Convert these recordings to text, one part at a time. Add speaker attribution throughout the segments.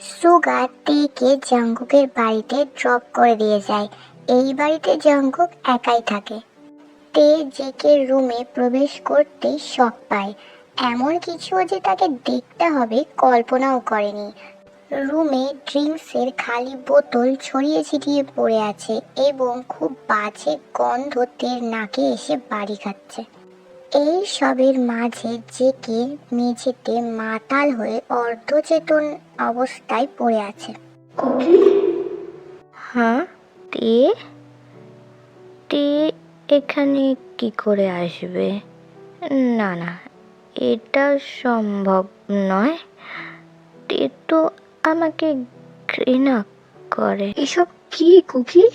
Speaker 1: সুগা তেকে জাঙ্কুকের বাড়িতে ড্রপ করে দিয়ে যায়। এই বাড়িতে জাঙ্কুক একাই থাকে। তে জেকে রুমে প্রবেশ করতে শখ পায়। এমন কিছু যে তাকে দেখতে হবে কল্পনাও করেনি। রুমে ড্রিঙ্কসের খালি বোতল ছড়িয়ে ছিটিয়ে পড়ে আছে এবং খুব বাজে গন্ধ তের নাকে এসে বাড়ি খাচ্ছে। এই সবের মাঝে জেকে মেঝেতে মাতাল হয়ে অর্ধচেতন অবস্থায় পড়ে আছে।
Speaker 2: হ্যাঁ তে? তে এখানে কি করে আসবে? না না এটা সম্ভব নয়। তে তো আমাকে ঘৃণা করে।
Speaker 3: এসব কি কুকি?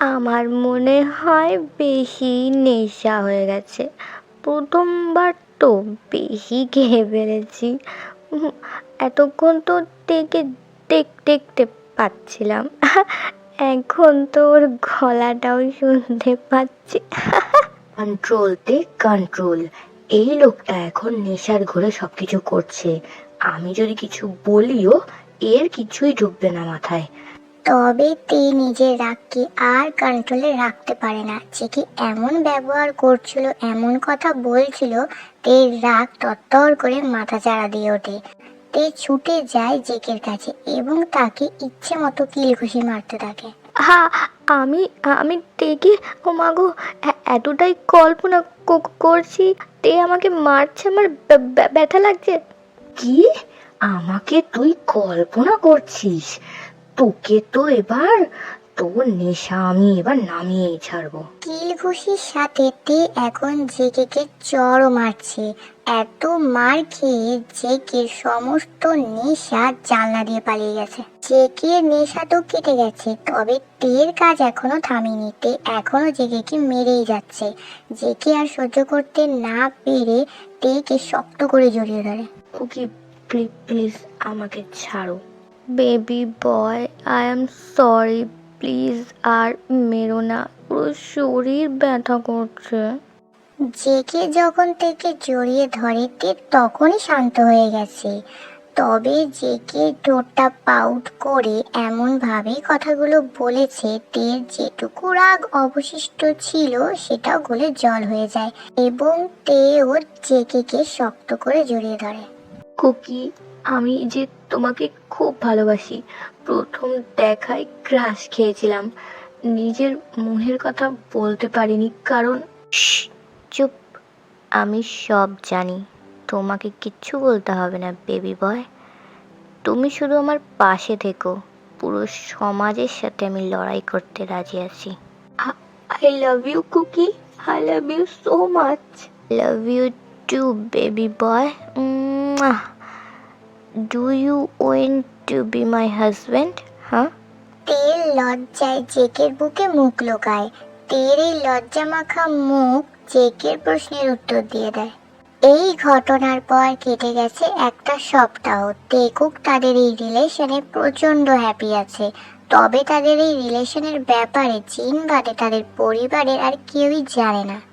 Speaker 2: আমার মনে হয় বেশি নেশা হয়ে গেছে। প্রথমবার তো বেশি খেয়ে ফেলেছি। এতক্ষণ তো দেখে দেখ দেখতে পাচ্ছিলাম। এখন তো ওর গলাটাও শুনতে পাচ্ছি।
Speaker 3: কন্ট্রোলতে কন্ট্রোল এই লোকটা এখন নেশার ঘরে সবকিছু করছে। আমি যদি কিছু বলিও, এর কিছুই ঢুকবে না মাথায়।
Speaker 1: তবে তে নিজের রাগকে আর কন্ট্রোলে রাখতে পারে না। যে কি এমন ব্যবহার করছিল এমন কথা বলছিল তে রাগ তত্তর করে মাথা চাড়া দিয়ে ওঠে। তে ছুটে যায় জেকের কাছে এবং তাকে ইচ্ছে মতো কিলঘুষি মারতে থাকে।
Speaker 2: হ্যাঁ আমি আমি দেখে ও মাগো এতটাই কল্পনা করছি তে আমাকে মারছে আমার ব্য- ব্য- ব্যথা লাগছে।
Speaker 3: কি? আমাকে তুই কল্পনা করছিস? তোকে তো এবার তোর নেশা আমি এবার নামিয়েই ছাড়বো।
Speaker 1: কিলঘুষির সাথে তে এখন জেকেকে চড়ও মারছে? এত মার খেয়ে জেকের সমস্ত নেশা জানলা দিয়ে পালিয়ে গেছে। জেকের নেশা তো কেটে গেছে তবে তের কাজ এখনও থামেনি। তে এখনও জেকেকে মেরেই যাচ্ছে। জেকে আর সহ্য করতে না পেরে তেকে শক্ত করে জড়িয়ে ধরে।
Speaker 3: ওকে প্লিজ আমাকে ছাড়ো।
Speaker 2: Baby boy I am sorry please আর মেরো না। পুরো শরীর ব্যথা করছে।
Speaker 1: জেকে যখন থেকে জড়িয়ে ধরে তে তখনই শান্ত হয়ে গেছে। তবে জেকে ঠোঁটটা পাউট করে এমনভাবে কথাগুলো বলেছে তের যেটুকু রাগ অবশিষ্ট ছিল সেটাও গলে জল হয়ে যায় এবং তেও জেকেকে শক্ত করে জড়িয়ে ধরে।
Speaker 3: কুকি আমি যে তোমাকে খুব ভালোবাসি প্রথম দেখায় ক্রাশ খেয়েছিলাম। নিজের মনের কথা বলতে পারিনি কারণ
Speaker 2: চুপ। আমি সব জানি। তোমাকে কিচ্ছু বলতে হবে না বেবি বয়। তুমি শুধু আমার পাশে থেকো। পুরো সমাজের সাথে আমি লড়াই করতে রাজি আছি।
Speaker 3: I love you cookie I love you so much
Speaker 2: love you too baby boy do you want to be my husband হ্যাঁ
Speaker 1: তেল লজ্জায় জেকের বুকে মুখ লোকায়। তের এই লজ্জা মাখা মুখ জেকের প্রশ্নের উত্তর দিয়ে দেয়। এই ঘটনার পর কেটে গেছে একটা সপ্তাহ। তেকুক তাদের এই রিলেশনে প্রচণ্ড হ্যাপি আছে। তবে তাদের এই রিলেশনের ব্যাপারে চীন বাদে তাদের পরিবারের আর কেউই জানে না।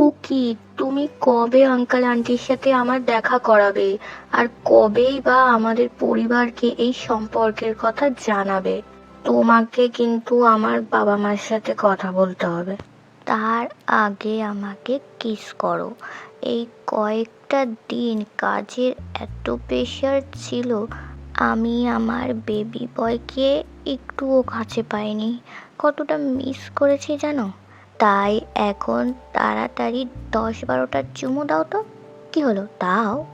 Speaker 3: কুকি, তুমি কবে আঙ্কেল আন্টির সাথে আমার দেখা করাবে? আর কবেই বা আমাদের পরিবারকে এই সম্পর্কের কথা জানাবে? তোমাকে কিন্তু আমার বাবা মার সাথে কথা বলতে হবে।
Speaker 2: তার আগে আমাকে কিস করো। এই কয়েকটা দিন কাজের এত প্রেশার ছিল, আমি আমার বেবি বয়কে একটুও কাছে পাইনি। কতটা মিস করেছি জানো? তাই এখন তাড়াতাড়ি দশ বারোটা চুমু দাও তো। কি হলো? দাও।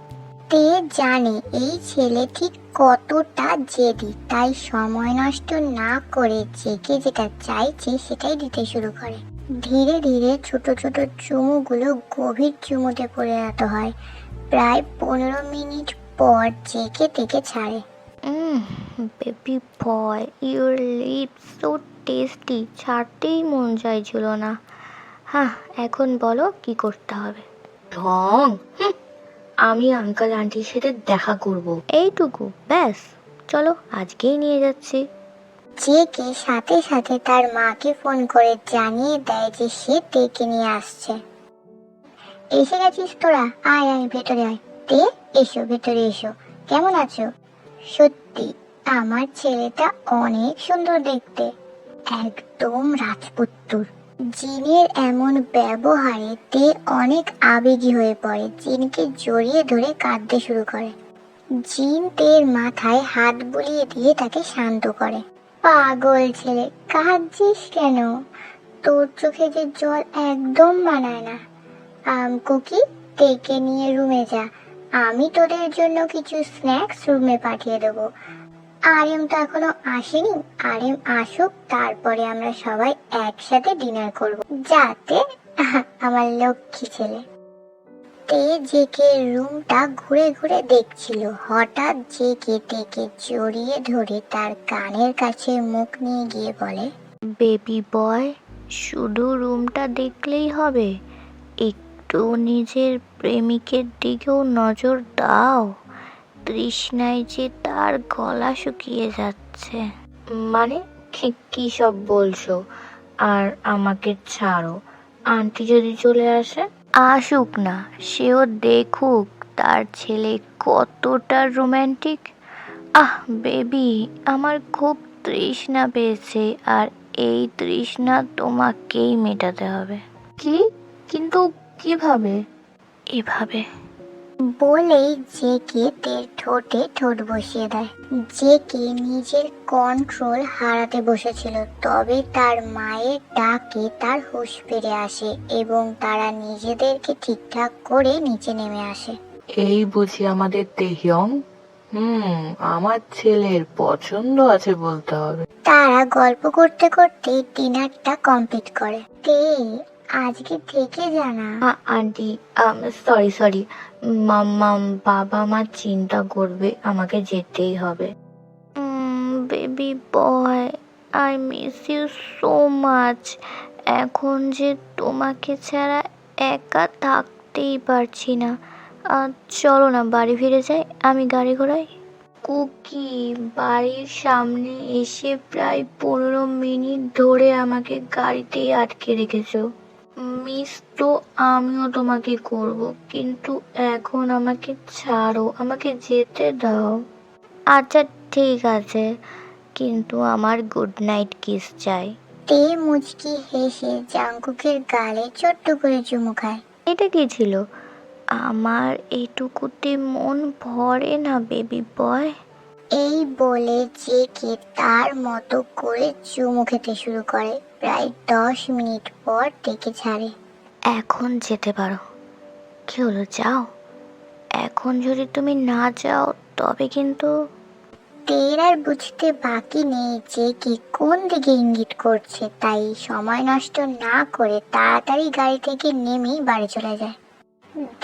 Speaker 1: তে জানে এই ছেলে ঠিক কতটা জেদি তাই সময় নষ্ট না করে জেকে যেটা চাইছে সেটাই দিতে শুরু করে। ধীরে ধীরে ছোট ছোট চুমুগুলো গভীর চুমুতে পড়ে পরিণত হয়। প্রায় পনেরো মিনিট পর জেকে থেকে ছাড়ে।
Speaker 2: Baby boy your lips so tasty ছাড়তেই মন চাইছিল না। হ্যাঁ এখন বলো কি করতে হবে?
Speaker 3: ঢং আমি আঙ্কেল আন্টির সাথে দেখা করব।
Speaker 2: এইটুকু ব্যাস চলো আজকেই নিয়ে যাচ্ছি।
Speaker 1: জেকে সাথে সাথে তার মাকে ফোন করে জানিয়ে দেয় যে সে তেকে নিয়ে আসছে। এসে গেছিস তোরা? আয় আয় ভেতরে আয়। তে এসো ভেতরে এসো। কেমন আছো? সত্যি আমার ছেলেটা অনেক সুন্দর দেখতে। একদম রাজপুত্তুর। জিনের এমন ব্যবহারে তে অনেক আবেগী হয়ে পড়ে, জিনকে জড়িয়ে ধরে কাঁদতে শুরু করে। জিন তের মাথায় হাত বুলিয়ে দিয়ে তাকে শান্ত করে। পাগল ছেলে, কাঁদছিস কেন? তোর চোখে যে জল একদম মানায় না। আম, কুকি তেকে নিয়ে রুমে যা। আমি তোদের জন্য কিছু স্ন্যাক্স রুমে পাঠিয়ে দেবো। আরেম তো এখনও আসেনি। আরেম আসুক, তারপরে আমরা সবাই একসাথে ডিনার করব। যাতে আমার লক্ষ্মী ছেলে তে জেকে রুমটা ঘুরে ঘুরে দেখছিল। হঠাৎ জেকে তেকে জড়িয়ে ধরে তার কানের কাছে মুখ নিয়ে গিয়ে বলে,
Speaker 2: বেবি বয়, শুধু রুমটা দেখলেই হবে। একটু নিজের প্রেমিকের দিকেও নজর দাও। তৃষ্ণায় যে তার গলা শুকিয়ে যাচ্ছে।
Speaker 3: মানে কি কি সব বলছো? আর আমাকে ছাড়ো। আন্টি যদি চলে আসে?
Speaker 2: আসুক না সেও দেখুক তার ছেলে কতটা রোম্যান্টিক। আহ বেবি আমার খুব তৃষ্ণা পেয়েছে আর এই তৃষ্ণা তোমাকেই মেটাতে হবে।
Speaker 3: কি? কিন্তু কীভাবে?
Speaker 2: এভাবে।
Speaker 1: বলেই জেকে তের ঠোঁটে ঠোঁট বসিয়ে দেয়। জেকে নিজের কন্ট্রোল হারাতে বসেছিল তবে তার মায়ের ডাকে তার হুঁশ ফিরে আসে এবং তারা নিজেদেরকে ঠিকঠাক করে নিচে নেমে আসে।
Speaker 4: এই বুঝি আমাদের তেহিয়ং? হুম আমার ছেলের পছন্দ আছে বলতে হবে।
Speaker 1: তারা গল্প করতে করতে ডিনারটা কমপ্লিট করে। তে আজকে থেকে জানা।
Speaker 3: আন্টি সরি সরি মাম্মাম বাবা মা চিন্তা করবে, আমাকে যেতেই হবে।
Speaker 2: Baby boy I miss you so much এখন যে তোমাকে ছাড়া একা থাকতেই পারছি না। চলো না, বাড়ি ফিরে যাই, আমি গাড়ি ঘোড়াই।
Speaker 3: কুকি, বাড়ির সামনে এসে প্রায় পনেরো মিনিট ধরে আমাকে গাড়িতেই আটকে রেখেছো। মিস তো আমিও তোমাকে করব কিন্তু এখন আমাকে ছাড়ো আমাকে যেতে দাও।
Speaker 2: আচ্ছা ঠিক আছে কিন্তু আমার গুড নাইট কিস চাই।
Speaker 1: তে মুচকি হেসে জাঙ্কুকের গালে ছোট্ট করে চুমু খায়।
Speaker 2: এটা কি ছিল? আমার এইটুকুতে মন ভরে না বেবি বয়
Speaker 1: এই বলে জেকে তার মতো করে চুমু খেতে শুরু করে প্রায় দশ মিনিট পর ডেকে ছাড়ে।
Speaker 2: এখন যেতে পারো। কি হলো যাও। এখন যদি তুমি না যাও তবে কিন্তু
Speaker 1: তের আর বুঝতে বাকি নেই যে কি কোন দিকে ইঙ্গিত করছে তাই সময় নষ্ট না করে তাড়াতাড়ি গাড়ি থেকে নেমেই বাড়ি চলে যায়।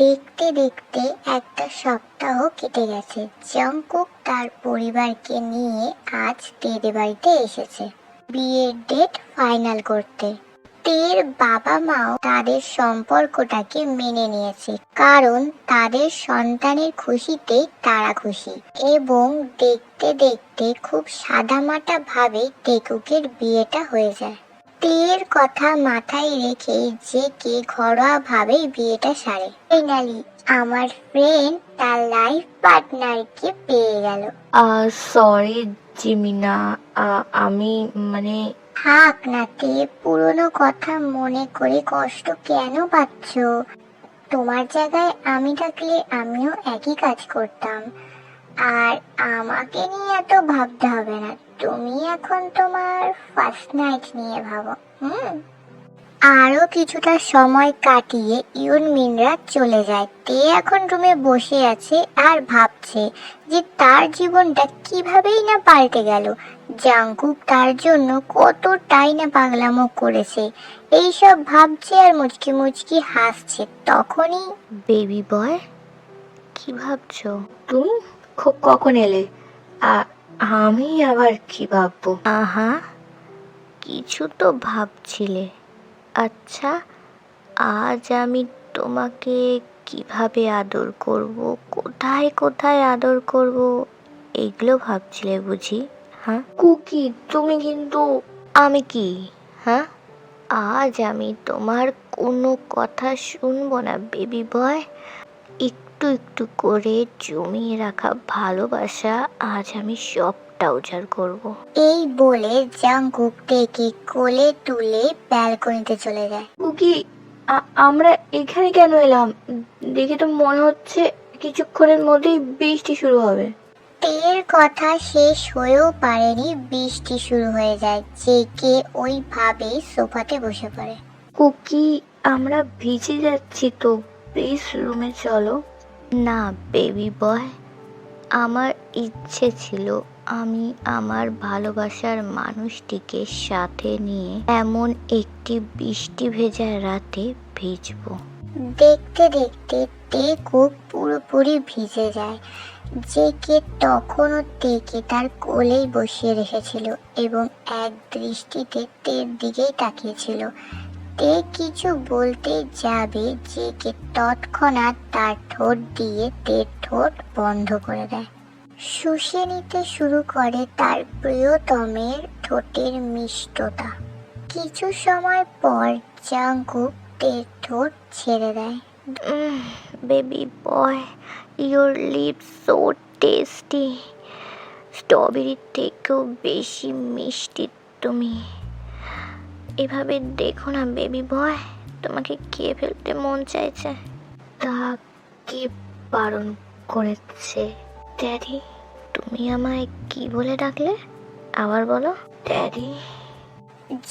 Speaker 1: দেখতে দেখতে একটা সপ্তাহ কেটে গেছে। জঙ্কুক তার পরিবারকে নিয়ে আজ তেদের বাড়িতে এসেছে। বিয়ের ডেট ফাইনাল করতে। তের বাবা মাও তাদের সম্পর্কটাকে মেনে নিয়েছে, কারণ তাদের সন্তানের খুশিতে তারা খুশি এবং দেখতে দেখতে খুব সাদামাটা ভাবে টেকুকের বিয়েটা হয়ে যায়। তের কথা মাথায় রেখে যে কে ঘরোয়া ভাবে বিয়েটা সারে। ফাইনালি আমার ফ্রেন্ড তার লাইফ পার্টনারকে পেয়ে গেল।
Speaker 3: সরি জিমিনা। আমি মানে
Speaker 1: থাক না তে পুরনো কথা মনে করে কষ্ট কেন পাচ্ছ? তোমার জায়গায় আমি থাকলে আমিও একই কাজ করতাম। আর আমাকে নিয়ে এত ভাবতে হবে না। তুমি এখন তোমার ফার্স্ট নাইট নিয়ে ভাবো হুম? আরও কিছুটা সময় কাটিয়ে ইউন মিনরা চলে যায়। তে এখন রুমে বসে আছে আর ভাবছে যে তার জীবনটা কিভাবেই না পাল্টে গেল। জাঙ্কুক তার জন্য কতটাই না পাগলামো করেছে। এইসব ভাবছে আর মুচকি মুচকি হাসছে। তখনই
Speaker 2: বেবি বয় কি ভাবছ?
Speaker 3: তুমি খুব কখন এলে? আ- আমি আবার কি ভাববো?
Speaker 2: আহা কিছু তো ভাবছিলে। আচ্ছা আজ আমি তোমাকে কীভাবে আদর করব? কোথায় কোথায় আদর করব? এগুলো ভাবছিলে বুঝি হ্যাঁ?
Speaker 3: কুকি তুমি কিন্তু
Speaker 2: আমি কি হ্যাঁ? আজ আমি তোমার কোনো কথা শুনব না বেবি বয়। একটু একটু করে জমিয়ে রাখা ভালোবাসা আজ আমি সবটা উজাড় করব।
Speaker 1: এই বলে জাঙ্কুক তেকে কোলে তুলে ব্যালকনিতে চলে যায়।
Speaker 3: কুকি আ- আমরা এখানে কেন এলাম? দেখে তো মনে হচ্ছে কিছুক্ষণের মধ্যেই বৃষ্টি শুরু হবে।
Speaker 1: তের কথা শেষ হয়েও পারেনি বৃষ্টি শুরু হয়ে যায়। জেকে ওইভাবেই সোফাতে বসে পড়ে।
Speaker 3: কুকি আমরা ভিজে যাচ্ছি তো প্লিজ রুমে চলো।
Speaker 2: না বেবি বয় আমার ইচ্ছে ছিল আমি আমার ভালোবাসার মানুষটিকে সাথে নিয়ে এমন একটি বৃষ্টি ভেজা রাতে ভিজবো।
Speaker 1: দেখতে দেখতে টেকু পুরোপুরি ভিজে যায় জেকে তখনও তেকে তার কোলেই বসিয়ে রেখেছিল এবং এক দৃষ্টিতে তের দিকেই তাকিয়েছিল। তে কিছু বলতে যাবে যে জেকে তৎক্ষণাৎ তার ঠোঁট দিয়ে তের ঠোঁট বন্ধ করে দেয়। শুষে নিতে শুরু করে তার প্রিয়তমের ঠোঁটের মিষ্টতা। কিছু সময় পর জাঙ্কুক তের ঠোঁট ছেড়ে দেয়।
Speaker 2: Baby boy your lip so tasty স্ট্রবেরির থেকেও বেশি মিষ্টি তুমি। এভাবে দেখো না বেবি বয় তোমাকে খেয়ে ফেলতে মন চাইছে?
Speaker 3: তা কে বারণ করেছে?
Speaker 2: ড্যাডি তুমি আমায় কি বলে ডাকলে? আবার বলো।
Speaker 3: ড্যাডি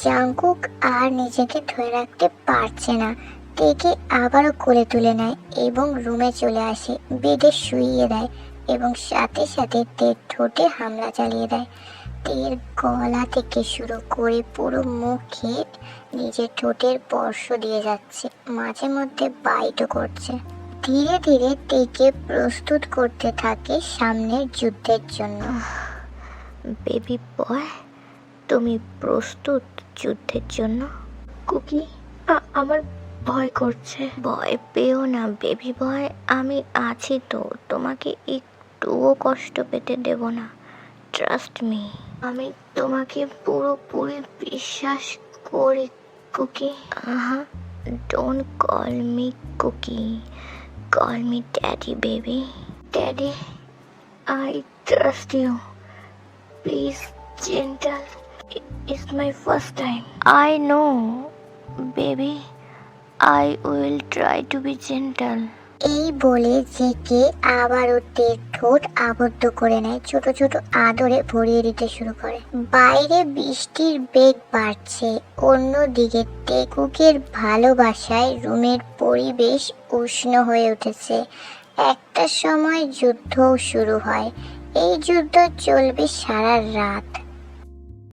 Speaker 1: জাঙ্কুক আর নিজেকে ধরে রাখতে পারছে না। তেকে আবারও কোলে তুলে নেয় এবং রুমে চলে আসে, বেডে শুইয়ে দেয় এবং সাথে সাথে তের ঠোঁটে হামলা চালিয়ে দেয়। তের গলা থেকে শুরু করে পুরো মুখে নিজের ঠোঁটের স্পর্শ দিয়ে যাচ্ছে। মাঝে মধ্যে বাইটও করছে। ধীরে ধীরে তেকে প্রস্তুত করতে থাকে সামনের যুদ্ধের জন্য।
Speaker 2: বেবি বয় তুমি প্রস্তুত যুদ্ধের জন্য?
Speaker 3: কুকি আমার ভয় করছে।
Speaker 2: ভয় পেও না বেবি বয় আমি আছি তো। তোমাকে একটুও কষ্ট পেতে দেব না। ট্রাস্ট মি
Speaker 3: আমি তোমাকে পুরোপুরি বিশ্বাস করি কুকি।
Speaker 2: আহা don't call me cookie. Call me daddy baby
Speaker 3: daddy I trust you please gentle it's my first time
Speaker 2: I know baby I will try to be gentle.
Speaker 1: এই বলে জেকে আবারও তের ঠোঁট আবদ্ধ করে নেয়, ছোট ছোট আদরে ভরিয়ে দিতে শুরু করে। বাইরে বৃষ্টির বেগ বাড়ছে। অন্যদিকে টেকুকের ভালোবাসায় রুমের পরিবেশ উষ্ণ হয়ে উঠেছে। একটা সময় যুদ্ধও শুরু হয়। এই যুদ্ধ চলবে সারা রাত।